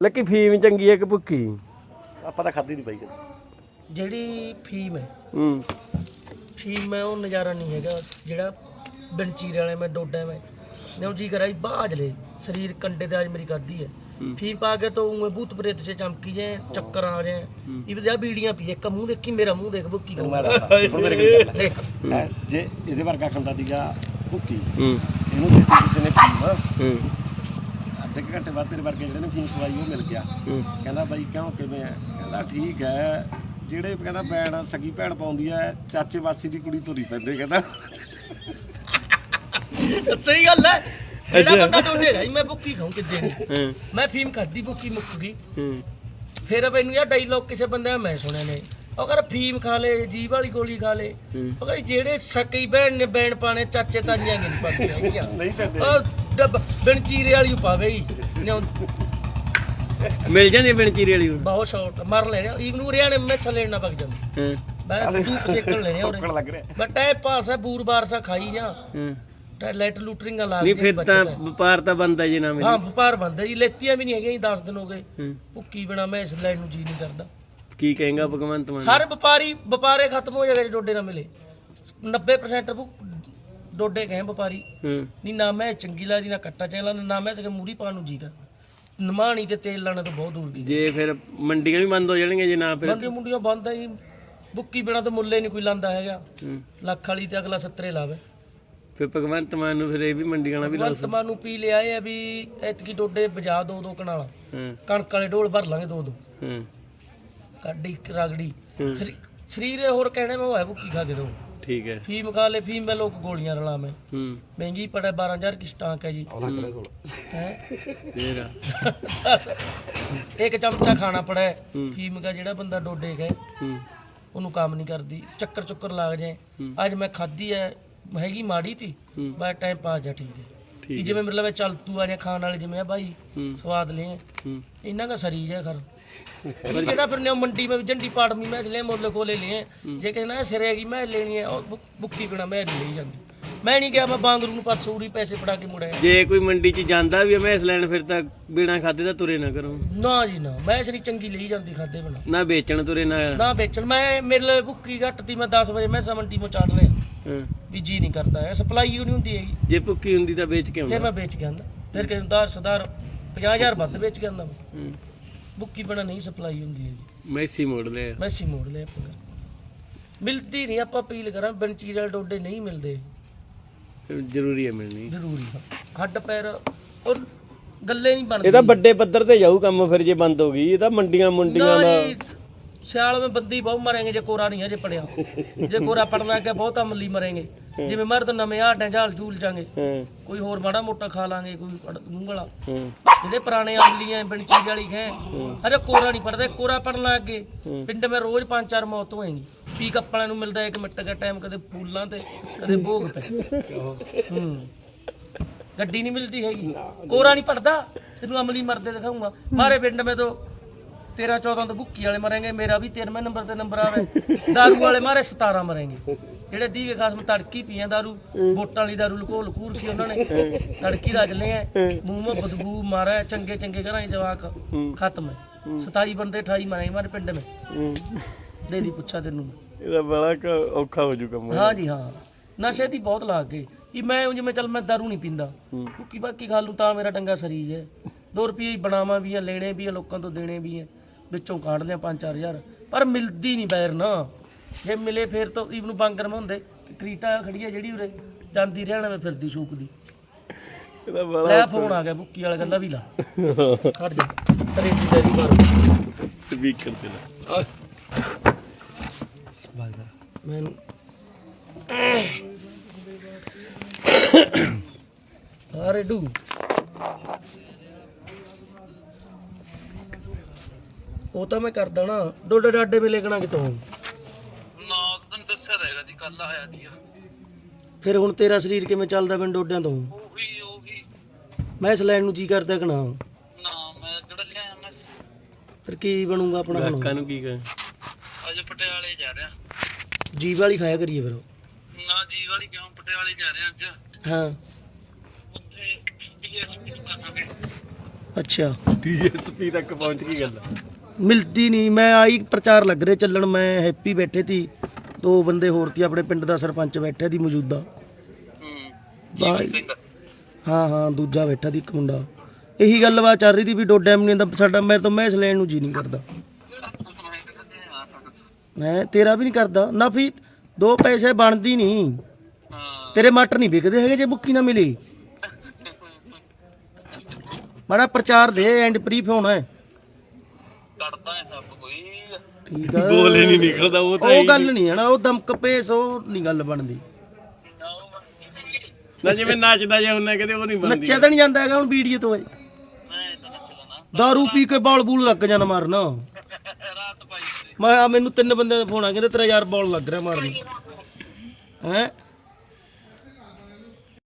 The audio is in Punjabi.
ਲੱਕੀ ਫੀਮ ਚੰਗੀ ਹੈ ਕਿ ਭੁੱਕੀ ਆਪਾਂ ਤਾਂ ਖਾਦੀ ਨਹੀਂ ਬਾਈ ਜਿਹੜੀ ਫੀਮ ਹੈ ਹੂੰ। ਫੀਮ ਹੈ ਉਹ ਨਜ਼ਾਰਾ ਨਹੀਂ ਹੈਗਾ ਜਿਹੜਾ ਬਨਚੀਰ ਵਾਲੇ ਮੈਂ ਡੋਡਾ ਮੈਂ ਨੇ ਜੀ ਕਰਾਈ ਬਾਜ ਲੈ ਸਰੀਰ ਕੰਡੇ ਦੇ ਅੱਜ ਮੇਰੀ ਕਰਦੀ ਹੈ। ਫੀਮ ਪਾ ਕੇ ਤੋਂ ਉਹ ਭੂਤ ਪ੍ਰੇਤ ਸੇ ਚਮਕੀ ਜੇ ਚੱਕਰ ਆ ਰਹੇ ਇਹ ਬਦਿਆ ਬੀੜੀਆਂ ਪੀਏ ਇੱਕ ਮੂੰਹ ਦੇਖੀ ਮੇਰਾ ਮੂੰਹ ਦੇਖ ਬੁੱਕੀ ਕਰ ਹੁਣ ਜੇ ਇਹਦੇ ਵਰਗਾ ਖੰਦਾ ਦੀਗਾ ਭੁੱਕੀ ਇਹਨੂੰ ਕਿਸੇ ਨੇ ਫੀਮ। ਘੰਟੇ ਘੰਟੇ ਬਾਅਦ ਤੇਰੇ ਵਰਗੇ ਜਿਹੜੇ ਨੇ ਫੀਮ ਖਵਾਈ ਉਹ ਮਿਲ ਗਿਆ। ਕਹਿੰਦਾ ਬਾਈ ਕਿਉਂ ਕਿਵੇਂ ਹੈ? ਕਹਿੰਦਾ ਠੀਕ ਹੈ। ਜਿਹੜੇ ਕਹਿੰਦਾ ਭੈਣ ਸਗੀ ਭੈਣ ਪਾਉਂਦੀ ਹੈ ਚਾਚੇ ਵਾਸੀ ਦੀ ਕੁੜੀ ਤੁਰੀ ਪੈਂਦੇ ਕਹਿੰਦਾ। ਸਹੀ ਗੱਲ ਹੈ। ਜਿਹੜਾ ਬੰਦਾ ਡੋਲੇਗਾ ਮੈਂ ਬੁੱਕੀ ਖਾਉਂ ਕਿੱਦੇ ਮੈਂ ਫੀਮ ਖਾਦੀ ਬੁੱਕੀ ਮੁੱਕ ਗਈ ਫਿਰ ਮੈਨੂੰ ਇਹ ਡਾਇਲੌਗ ਕਿਸੇ ਬੰਦੇ ਮੈਂ ਸੁਣਿਆ ਨੇ ਉਹ ਕਹਿੰਦਾ ਫੀਮ ਖਾ ਲੇ ਜੀਵ ਵਾਲੀ ਗੋਲੀ ਖਾ ਲੇ। ਉਹ ਕਹਿੰਦਾ ਜਿਹੜੇ ਸਕੀ ਭੈਣ ਨੇ ਬੈਣ ਪਾਣੇ ਚਾਚੇ ਤਾਈਆਂ ਨਹੀਂ ਪਾਉਂਦੇ ਨਹੀਂ ਪੈਂਦੇ। ਡੱਬ ਬਿਨ ਚੀਰੇ ਵਾਲੀ ਪਾਵੇ ਹੀ ਮਿਲ ਜਾਂਦੀ ਬਿਨ ਚੀਰੇ ਵਾਲੀ ਹੁਣ? ਬਹੁਤ ਸ਼ਾਰਟ ਮਰ ਲੈ ਰਿਹਾ ਇਵਨ ਉਰਿਆ ਨੇ ਮੈਚ ਲੈਣਾ ਵਗ ਜਾਂਦਾ। ਹੂੰ। ਮੈਂ ਧੂਪ ਸੇਕਣ ਲੱਗ ਰਿਹਾ। ਬਟ ਇਹ ਪਾਸ ਹੈ ਬੂਰ ਬਾਰ ਸਾ ਖਾਈ ਜਾ। ਹੂੰ। ਲੈਟ ਲੂਟਰਿੰਗਾਂ ਲਾ ਨਹੀਂ ਫਿਰ ਤਾਂ। ਵਪਾਰ ਤਾਂ ਬੰਦਾ ਜੇ ਨਾ ਮਿਲੇ। ਹਾਂ ਵਪਾਰ ਬੰਦਾ ਜੀ। ਲੈਤੀਆਂ ਵੀ ਨਹੀਂ ਹੈਗੀਆਂ ਜੀ 10 ਦਿਨ ਹੋ ਗਏ। ਭੁੱਕੀ ਬਿਨਾ ਮੈਂ ਇਸ ਲੈਣ ਨੂੰ ਜੀ ਨਹੀਂ ਕਰਦਾ। ਕੀ ਕਹੇਗਾ ਭਗਵੰਤ ਮਾਨ? ਸਾਰੇ ਵਪਾਰੀ ਵਪਾਰੇ ਖਤਮ ਹੋ ਜਾਏਗਾ ਜੇ ਡੋਡੇ ਨਾ ਮਿਲੇ। 90% ਭੁ- ਡੋਡੇ ਕਹੇ ਵਪਾਰੀ। ਹੂੰ। ਨਹੀਂ ਨਾ ਮੈਂ ਚੰਗੀ ਲੱਗਦੀ ਨਾ ਕੱਟਾ ਚੰਗਾ ਲੱਗਦਾ ਨਾ ਮੈਂ ਸਕੇ ਮੂਰੀ ਪਾਣ ਨੂੰ ਜੀ ਕਰ ਨਮਾਣੀ ਤੇ ਤੇਲ ਲਾਣਾ ਤਾਂ ਬਹੁਤ ਦੂਰ ਗਈ। ਜੇ ਫਿਰ ਮੰਡੀਆਂ ਵੀ ਬੰਦ ਹੋ ਜਾਣਗੀਆਂ ਜੇ ਨਾ ਫਿਰ ਬੰਦੇ ਮੁੰਡੀਆਂ ਬੰਦ ਆ ਜੀ। ਬੁੱਕੀ ਬਿਨਾ ਤਾਂ ਮੁੱਲੇ ਨਹੀਂ ਕੋਈ ਲਾਂਦਾ ਹੈਗਾ। ਹੂੰ। ਲੱਖ ਵਾਲੀ ਤੇ ਅਗਲਾ 70 ਲਾਵੇ। ਫਿਰ ਭਗਵੰਤ ਮਾਨ ਨੂੰ ਫਿਰ ਇਹ ਵੀ ਮੰਡੀਆਂ ਵਾਲਾ ਵੀ ਲਾ ਵਰਤਮਾਨ ਨੂੰ ਪੀ ਲਿਆ ਇਹ ਆ ਵੀ ਐਤਕੀ ਡੋਡੇ ਬਜਾ ਦੋ ਦੋ ਕਨਾਲਾ। ਹੂੰ। ਕਣਕ ਵਾਲੇ ਢੋਲ ਭਰ ਲਾਂਗੇ ਦੋ ਦੋ। ਹੂੰ। ਰਗੜੀ। ਸਰੀ- ਸਰੀਰ ਹੋਰ ਕਹਿਣੇ ਮੈਂ ਹੋਇਆ ਭੁੱਕੀ ਖਾ ਕੇ ਦੋ। ਠੀਕ ਹੈ। ਫੀਮ ਖਾ ਲੈ ਫੀਮ ਮੈਂ ਲੋਕ ਗੋਲੀਆਂ ਰਲਾ ਮੈਂ। ਹੂੰ। ਮਹਿੰਗੀ ਪੜਾ 12000 ਕੀ ਸਟਾਕ ਹੈ ਜੀ। ਹੈ? ਫੇਰ ਇੱਕ ਚਮਚਾ ਖਾਣਾ ਪੜਾ ਹੈ। ਫੀਮ ਦਾ ਜਿਹੜਾ ਬੰਦਾ ਡੋਡੇ ਗਏ ਹੂੰ। ਉਹਨੂੰ ਕੰਮ ਨਹੀਂ ਕਰਦੀ। ਚੱਕਰ ਚੁੱਕਰ ਲੱਗ ਜਾਏ। ਹੂੰ। ਅੱਜ ਮੈਂ ਖਾਧੀ ਹੈ ਹੈਗੀ ਮਾੜੀ ਤੀ ਹੂੰ। ਬਸ ਟਾਈਮ ਪਾਸ ਜਾ ਠੀਕ ਹੈ। ਵੀ ਜਿਵੇਂ ਮਤਲਬ ਚੱਲ ਤੂੰ ਆ ਜਾ ਖਾਣ ਵਾਲੇ ਜਿਵੇਂ ਆ ਬਾਈ ਹੂੰ। ਸਵਾਦ ਲੈ ਹੂੰ। ਇਹਨਾਂ ਦਾ ਸਰੀਰ ਹੈ ਖਰ। फिर जेड़ा फिर ने मंडी में झंडी पाड़ में मैं इसलिए मोल को ले लिए जे कहना सिरे की मैं लेनी है और बुक- बुक्की बिना मैं नहीं ले जाती मैं नहीं ਨੂੰ 500 ਰੀ ਪੈਸੇ ਫੜਾ ਕੇ ਮੁੜਿਆ। ਜੇ ਕੋਈ ਮੰਡੀ 'ਚ ਜਾਂਦਾ ਵੀ ਮੈਂ ਇਸ ਲੈਣ ਫਿਰ ਤਾਂ ਬਿਨਾਂ ਖਾਦੇ ਤਾਂ ਤੁਰੇ ਨਾ ਕਰੋ। ਨਾ ਜੀ ਨਾ ਮੈਂ ਇਸ ਚੰਗੀ ਲਈ ਜਾਂਦੀ ਖਾਦੇ ਬਣਾ ਨਾ ਵੇਚਣ ਤੁਰੇ ਨਾ। ਨਾ ਵੇਚਣ ਮੈਂ ਮੇਰੇ ਲਈ ਭੁੱਕੀ ਘੱਟ ਤੀ ਮੈਂ 10 ਵਜੇ ਮੈਂ ਮੰਡੀ ਮੋ ਚਾੜ ਲਿਆ। ਵੀ ਜੀ ਨਹੀਂ ਕਰਦਾ ਹੈ ਸਪਲਾਈ ਹੀ ਨਹੀਂ ਹੁੰਦੀ ਹੈਗੀ? ਜੇ ਭੁੱਕੀ ਹੁੰਦੀ ਤਾਂ ਵੇਚ ਕੇ ਆਉਂਦਾ। ਫਿਰ ਮੈਂ ਵੇਚ ਕੇ ਆਂਦਾ ਫਿਰ ਕਿਸੇ ਨੂੰ ਦਾਰ ਸਦਾਰ 50000 ਵੱਧ ਵੇਚ ਕੇ ਆਂਦਾ ਹੂੰ। ਬੁੱਕੀ ਬਿਨਾ ਨਹੀਂ ਸਪਲਾਈ ਹੁੰਦੀ ਹੈਗੀ। ਮੈਸੀ ਮੋੜ ਲਿਆ। ਮੈਸੀ ਮੋੜ ਲਿਆ ਆਪਾਂ ਮਿਲਦੀ ਨਹੀਂ ਆਪਾਂ ਅਪੀਲ ਕਰਾਂ ਬਿਨ ਚੀਜ਼ ਵਾਲੇ ਡੋਡੇ ਨਹੀਂ ਮਿਲਦੇ। ਫਿਰ ਜ਼ਰੂਰੀ ਹੈ ਮਿਲਣੀ। ਜ਼ਰੂਰੀ। ਹੱਡ ਪੈਰ ਔਰ ਗੱਲੇ ਨਹੀਂ ਬਣਦੇ। ਇਹ ਤਾਂ ਵੱਡੇ ਪੱਧਰ ਤੇ ਜਾਊ ਕੰਮ ਫਿਰ ਜੇ ਬੰਦ ਹੋ ਗਈ ਇਹ ਤਾਂ ਮੰਡੀਆਂ ਮੁੰਡੀਆਂ ਦਾ ਜੀ, ਸਿਆਲ ਵਿੱਚ ਬੰਦੀ ਬਹੁਤ ਮਰਾਂਗੇ ਜੇ ਕੋਰਾ ਨਹੀਂ ਹਜੇ ਪੜਿਆ। ਜੇ ਕੋਰਾ ਪੜਨਾ ਅੱਗੇ ਬਹੁਤ ਅਮਲੀ ਮਰਾਂਗੇ। ਜਿਵੇਂ ਮਰ ਤਾਂ ਨਵੇਂ ਆਟਾਂ ਝਾਲ ਝੂਲ ਜਾਾਂਗੇ। ਹਾਂ। ਕੋਈ ਹੋਰ ਮਾੜਾ ਮੋਟਾ ਖਾ ਲਾਂਗੇ ਕੋਈ ਹਾਂ। ਜਿਹੜੇ ਪੁਰਾਣੇ ਬਣ ਚੀਜ਼ ਵਾਲੀ ਹੈ। ਅਰੇ ਕੋਰਾ ਨਹੀਂ ਪੜਦੇ ਕੋਰਾ ਪੜਨ ਲੱਗ ਗਏ। ਪਿੰਡ ਮੇ ਰੋਜ਼ ਪੰਜ ਚਾਰ ਮੌਤ ਹੋਏਗੀ ਪੀ ਕੱਪਾਂ ਨੂੰ ਮਿਲਦਾ ਇੱਕ ਮਿੰਟ ਦਾ ਟਾਈਮ ਕਦੇ ਫੂਲਾਂ ਤੇ ਕਦੇ ਭੋਗ ਤੇ। ਹੂੰ। ਗੱਡੀ ਨਹੀਂ ਮਿਲਦੀ ਹੈਗੀ। ਕੋਰਾ ਨਹੀਂ ਪੜਦਾ। ਤੈਨੂੰ ਅਮਲੀ ਮਰਦੇ ਦਿਖਾਉਂਗਾ ਮਾਰੇ ਪਿੰਡ ਮੇ ਤੋਂ 13 14 ਤੋਂ ਭੁੱਕੀ ਵਾਲੇ ਮਰਾਂਗੇ। ਮੇਰਾ ਵੀ 13ਵੇਂ ਨੰਬਰ ਤੇ ਨੰਬਰ ਆਵੇ। दारू ਵਾਲੇ ਮਾਰੇ 17 ਮਰਾਂਗੇ। ਜਿਹੜੇ ਦੀਗੇ ਖਾਸਮ ਤੜਕੀ ਪੀਆਂ ਦਾਰੂ ਵੋਟਾਂ ਵਾਲੀ ਦਾਰੂ ਲਕੋ ਲਕੂਰ ਸੀ ਉਹਨਾਂ ਨੇ। ਤੜਕੀ ਦਾ ਚੱਲੇ ਆ ਮੂੰਹ ਮੇ ਬਦਬੂ ਮਾਰਾ ਚੰਗੇ ਚੰਗੇ ਘਰਾਂ ਦੇ ਜਵਾਕ ਖਤਮ ਹੈ। 27 ਬੰਦੇ 28 ਮਾਰੇ ਮਾਰੇ ਪਿੰਡ ਮੇ। ਦੇ ਦੀ ਪੁੱਛਾ ਤੈਨੂੰ ਇਹਦਾ ਬੜਾ ਔਖਾ ਹੋ ਜੂਗਾ ਮੈਂ ਹਾਂ ਜੀ ਹਾਂ। ਨਸ਼ੇ ਦੀ ਬਹੁਤ ਲਾ ਕੇ। ਕਿ ਮੈਂ ਉਂਝ ਮੈਂ ਚੱਲ ਮੈਂ ਦਾਰੂ ਨਹੀਂ ਪੀਂਦਾ। ਕਿਉਂਕਿ ਬਾਕੀ ਖਾ ਲੂੰ ਤਾਂ ਮੇਰਾ ਡੰਗਾ ਸਰੀਜ ਹੈ 2 ਰੁਪਏ ਬਣਾਵਾ ਵੀ ਆ ਲੈਣੇ ਵੀ ਆ ਲੋਕਾਂ ਤੋਂ ਦੇਣੇ ਵੀ ਆ ਵਿੱਚੋਂ ਕੱਢਦੇ ਆ 5-4000 ਪਰ ਮਿਲਦੀ ਨਹੀਂ ਬੈਰ ਨਾ। ਜੇ ਮਿਲੇ ਫਿਰ ਤਾਂ ਇਹਨੂੰ ਬਾਂਗਰ ਮੈਂ ਹੁੰਦੇ ਕਰੀਟਾ ਖੜੀ ਆ ਜਿਹੜੀ ਉਰੇ ਜਾਂਦੀ ਰਹਿਣਾ ਮੈਂ ਫਿਰਦੀ ਸ਼ੂਕ ਦੀ। ਇਹਦਾ ਬੜਾ ਲੈ ਫੋਨ ਆ ਗਿਆ ਭੁੱਕੀ ਵਾਲਾ ਕਹਿੰਦਾ ਵੀ ਲਾ। ਖੜ ਜਾ। ਤੇਰੀ ਦੀ ਮਾਰ ਸਪੀਕਰ ਤੇ ਲਾ। ਮੈਨੂੰ ਅਰੇ ਡੂ ਉਹ ਤਾਂ ਮੈਂ ਕਰਦਾ ਨਾ ਡੋਡੇ ਡਾਡੇ ਵੀ ਲੇਕਣਾ ਕਿਤੋਂ ਨਾ ਤੈਨੂੰ ਦੱਸਿਆ ਤਾਂ ਹੈਗਾ ਜੀ ਕੱਲ ਆਇਆ ਸੀ ਫਿਰ ਹੁਣ ਤੇਰਾ ਸਰੀਰ ਕਿਵੇਂ ਚੱਲਦਾ ਬਿਨ ਡੋਡਿਆਂ ਤੋਂ? ਉਹੀ ਉਹੀ। ਮੈਂ ਇਸ ਲੈਣ ਨੂੰ ਜੀ ਕਰਦਾ ਕਿ ਨਾ? ਨਾ ਮੈਂ ਜਿਹੜਾ ਲਿਆਇਆ ਮੈਂ ਫਿਰ ਕੀ ਬਣੂਗਾ ਆਪਣਾ ਹੁਣ? ਕਾਕਾ ਨੂੰ ਕੀ ਕਹੇ? ਅਜੇ ਪਟਿਆਲੇ ਜਾ ਰਿਹਾ। ਜੀਵ ਵਾਲੀ ਖਾਇਆ ਕਰੀਏ ਫਿਰ ਨਾ ਜੀ ਵਾਲੀ ਕਿਉਂ? ਪਟਿਆਲੇ ਜਾ ਰਿਹਾ ਅੱਜ। ਹਾਂ। ਉੱਥੇ ਡੀਐਸਪੀ ਨੂੰ ਕਰਾਂਗੇ ਅੱਛਾ। ਡੀਐਸਪੀ ਤੱਕ ਪਹੁੰਚ ਗਈ ਗੱਲ। ਮਿਲਦੀ ਨਹੀਂ ਮੈਂ ਆਈ ਪ੍ਰਚਾਰ ਲੱਗ ਰਿਹਾ ਚੱਲਣ ਮੈਂ ਹੈਪੀ ਬੈਠੇ ਸੀ। ਦੋ ਬੰਦੇ ਹੋਰ ਸੀ ਆਪਣੇ ਪਿੰਡ ਦਾ ਸਰਪੰਚ ਬੈਠਿਆ ਦੀ ਮੌਜੂਦਾ। ਸਿੰਘ ਹਾਂ ਹਾਂ ਦੂਜਾ ਬੈਠਾ ਦੀ ਇੱਕ ਮੁੰਡਾ। ਇਹੀ ਗੱਲਬਾਤ ਚੱਲ ਰਹੀ ਸੀ ਵੀ ਡੋਡਾ ਨਹੀਂ ਦਾ ਸਾਡਾ ਮੇਰੇ ਤੋਂ ਮੈਚ ਲੈਣ ਨੂੰ ਜੀ ਨਹੀਂ ਕਰਦਾ। ਮੈਂ ਤੇਰਾ ਵੀ ਨਹੀਂ ਕਰਦਾ। ਨਾ ਵੀ ਦੋ ਪੈਸੇ ਬਣਦੀ ਨਹੀਂ ਤੇਰੇ ਮਟਰ ਨਹੀਂ ਵਿਕਦੇ ਹੈਗੇ ਜੇ ਬੁੱਕੀ ਨਾ ਮਿਲੀ। ਮਾੜਾ ਪ੍ਰਚਾਰ ਦੇ ਐਂਡ ਪ੍ਰੀਫ ਹੋਣਾ ਹੈ। ਕੱਢਦਾ ਹੈ ਸਭ। ਠੀਕ ਆ। ਬੋਲੇ ਨਹੀਂ ਨਿਕਲਦਾ ਉਹ ਤਾਂ ਉਹ ਗੱਲ ਨਹੀਂ ਹੈ ਨਾ ਉਹ ਦਮਕ ਪੇਸ ਉਹ ਨਹੀਂ ਗੱਲ ਬਣਦੀ। ਨਾ ਜਿਵੇਂ ਨੱਚਦਾ ਜੇ ਉਹਨੇ ਕਿਤੇ ਉਹ ਨਹੀਂ ਬਣਦੀ। ਨੱਚਿਆ ਤਾਂ ਨਹੀਂ ਜਾਂਦਾ ਹੈਗਾ ਹੁਣ ਵੀਡੀਓ ਤੋਂ ਇਹ। ਮੈਂ ਤਾਂ ਨੱਚਦਾ ਨਾ ਦਾਰੂ ਪੀ ਕੇ ਬਾਲ ਬੂਲ ਲੱਗ ਜਾਣਾ ਮਾਰਨਾ। ਰਾਤ ਪਾਈ ਮੈਂ ਮੈਨੂੰ ਤਿੰਨ ਬੰਦਿਆਂ ਦਾ ਫੋਨ ਆ ਕਹਿੰਦੇ ਤੇਰਾ ਯਾਰ ਬਾਲ ਲੱਗ ਰਿਹਾ ਮਾਰਨ। ਹੈ?